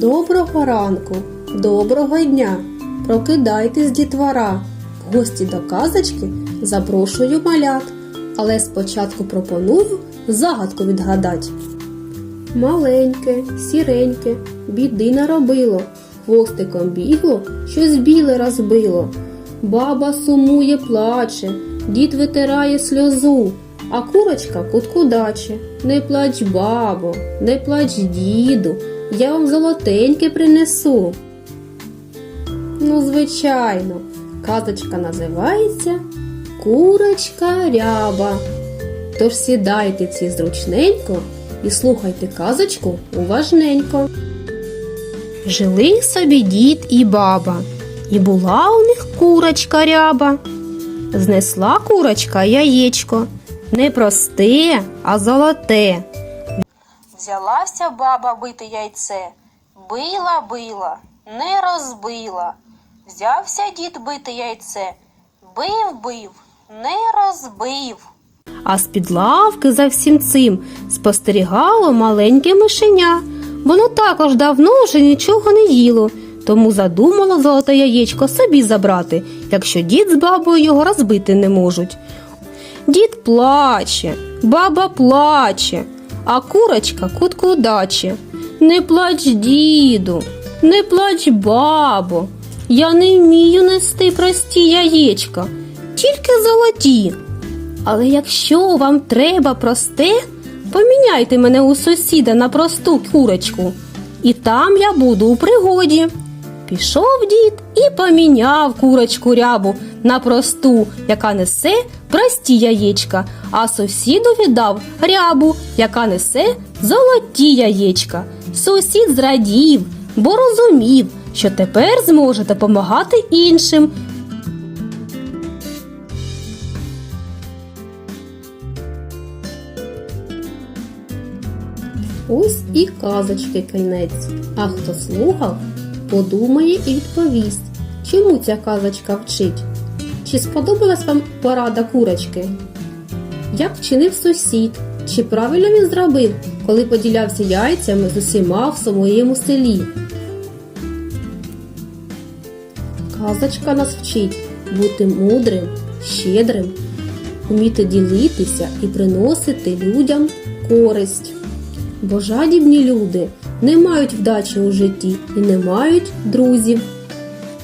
Доброго ранку, доброго дня. Прокидайтесь, дітвора. В гості до казочки запрошую малят, але спочатку пропоную загадку відгадати. Маленьке, сіреньке, біди наробило, хвостиком бігло, щось біле розбило. Баба сумує, плаче, дід витирає сльозу, а курочка куткудаче. Не плач, бабо, не плач, діду, я вам золотеньке принесу. Ну, звичайно, казочка називається Курочка ряба. Тож сідайте всі зручненько і слухайте казочку уважненько. Жили собі дід і баба, і була у них курочка ряба. Знесла курочка яєчко, не просте, а золоте. Взялася баба бити яйце, била, била, не розбила. Взявся дід бити яйце, бив, бив, не розбив. А з-під лавки за всім цим спостерігало маленьке мишеня. Воно також давно вже нічого не їло, тому задумало золоте яєчко собі забрати, якщо дід з бабою його розбити не можуть. Дід плаче, баба плаче, а курочка кутку куткудаче. Не плач, діду, не плач, бабо. Я не вмію нести прості яєчка, тільки золоті. Але якщо вам треба просте, поміняйте мене у сусіда на просту курочку, і там я буду у пригоді. Пішов дід і поміняв курочку рябу на просту, яка несе прості яєчка, а сусіду віддав рябу, яка несе золоті яєчка. Сусід зрадів, бо розумів, що тепер зможе допомагати іншим, Ось і казочки кінець. А хто слухав, подумає і відповість, чому ця казочка вчить. Чи сподобалась вам порада курочки? Як вчинив сусід? Чи правильно він зробив, коли поділявся яйцями з усіма в своєму селі? Казочка нас вчить бути мудрим, щедрим, вміти ділитися і приносити людям користь. Бо жадібні люди не мають вдачі у житті і не мають друзів.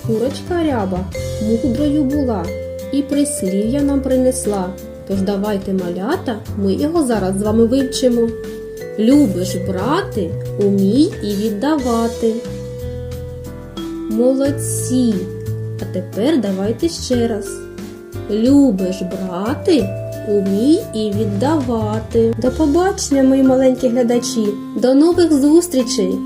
Курочка ряба мудрою була і прислів'я нам принесла. Тож давайте малята, ми його зараз з вами вивчимо. Любиш брати, умій і віддавати. Молодці! А тепер давайте ще раз. Любиш брати, умій і віддавати. До побачення, мої маленькі глядачі. До нових зустрічей!